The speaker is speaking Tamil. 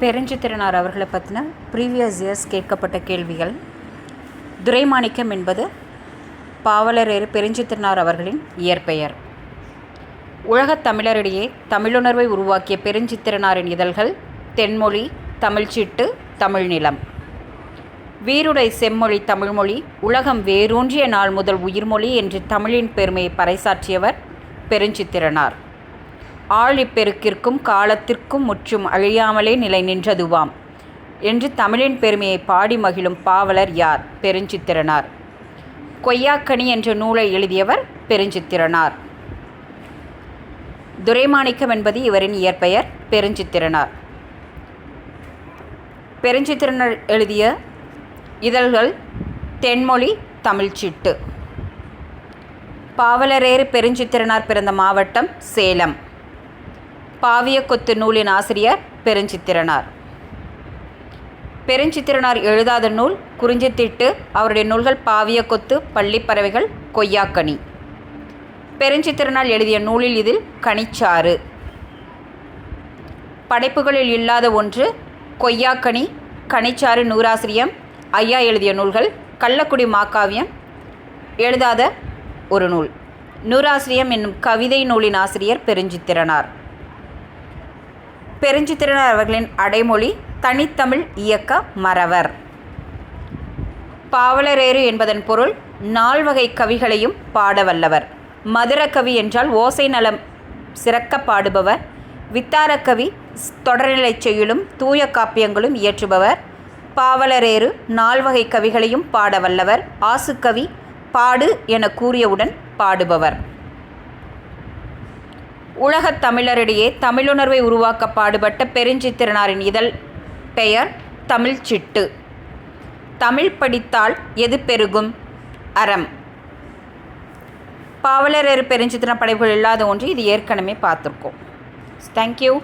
பெருஞ்சித்திரனார் அவர்களை பற்றின ப்ரீவியஸ் இயர்ஸ் கேட்கப்பட்ட கேள்விகள். துரைமாணிக்கம் என்பது பாவலரேறு பெருஞ்சித்திரனார் அவர்களின் இயற்பெயர். உலகத் தமிழரிடையே தமிழுணர்வை உருவாக்கிய பெருஞ்சித்திரனாரின் இதழ்கள் தென்மொழி தமிழ்ச்சீட்டு தமிழ்நிலம். வீருடை செம்மொழி தமிழ்மொழி உலகம் வேரூன்றிய நாள் முதல் உயிர்மொழி என்று தமிழின் பெருமையை பறைசாற்றியவர் பெருஞ்சித்திரனார். ஆழிப்பெருக்கிற்கும் காலத்திற்கும் முற்றும் அழியாமலே நிலை நின்றதுவாம். என்று தமிழின் பெருமையை பாடி மகிழும் பாவலர் யார்? பெருஞ்சித்திரனார். கொய்யாக்கனி என்ற நூலை எழுதியவர் பெருஞ்சித்திரனார். துரைமாணிக்கம் என்பது இவரின் இயற்பெயர் பெருஞ்சித்திரனார். பெருஞ்சித்திரனார் எழுதிய இதழ்கள் தென்மொழி தமிழ்ச்சிட்டு. பாவலரேறு பெருஞ்சித்திரனார் பிறந்த மாவட்டம் சேலம். பாவியக்கொத்து நூலின் ஆசிரியர் பெருஞ்சித்திரனார். பெருஞ்சித்திரனார் எழுதாத நூல் குறிஞ்சித்திட்டு அவருடைய நூல்கள் பாவியக்கொத்து பள்ளிப்பறவைகள் கொய்யாக்கனி. பெருஞ்சித்திரனால் எழுதிய நூலில் இதில் கனிச்சாறு. படைப்புகளில் இல்லாத ஒன்று கொய்யாக்கனி கனிச்சாறு நூறாசிரியம் ஐயா எழுதிய நூல்கள் கள்ளக்குடி மாக்காவியம் எழுதாத ஒரு நூல். நூறாசிரியம் என்னும் கவிதை நூலின் ஆசிரியர் பெருஞ்சித்திரனார். பெருஞ்சித்திரனார் அவர்களின் அடைமொழி தனித்தமிழ் இயக்க மறவர். பாவலரேறு என்பதன் பொருள் நால்வகை கவிகளையும் பாட வல்லவர். மதுரக்கவி என்றால் ஓசை நலம் சிறக்க பாடுபவர். வித்தாரக்கவி தொடர்நிலைச் செய்யலும் தூய காப்பியங்களும் இயற்றுபவர். பாவலரேறு நால்வகை கவிகளையும் பாட வல்லவர். ஆசுக்கவி பாடு என கூறியவுடன் பாடுபவர். உலகத் தமிழரிடையே தமிழுணர்வை உருவாக்க பாடுபட்ட பெருஞ்சித்திரனாரின் இதழ் பெயர் தமிழ் சிட்டு தமிழ் படித்தால் எது பெருகும்? அறம். பாவலரேறு பெருஞ்சித்திரன் படைப்புகள் இல்லாத ஒன்று இது ஏற்கனவே பார்த்துருக்கோம். தேங்க்யூ